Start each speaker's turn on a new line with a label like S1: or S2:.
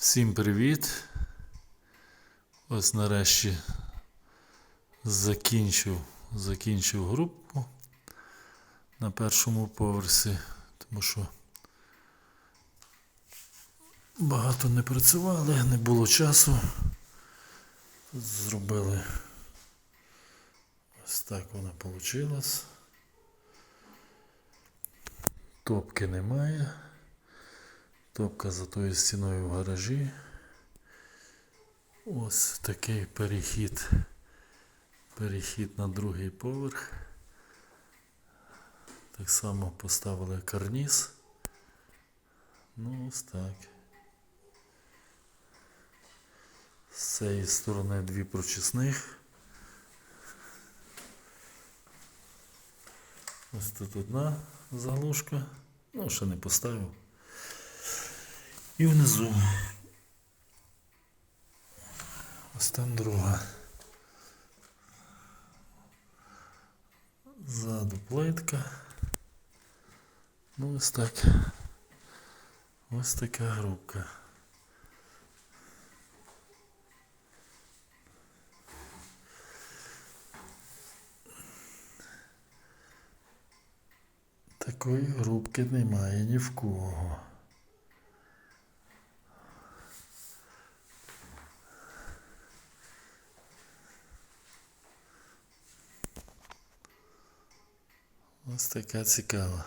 S1: Всім привіт! Ось нарешті закінчив, закінчив групу на першому поверсі, тому що багато не працювали, не було часу. Зробили ось так воно вийшло. Топки немає. Топка за тою стіною в гаражі. Ось такий перехід. Перехід на другий поверх. Так само поставили карніз. Ну, ось так. З цієї сторони дві прочисних. Ось тут одна заглушка. Ну, ще не поставив. І внизу. Ось там друга. Ззаду плитка. Ну ось так. Ось така грубка. Такої грубки немає ні в кого. Ось така цікава.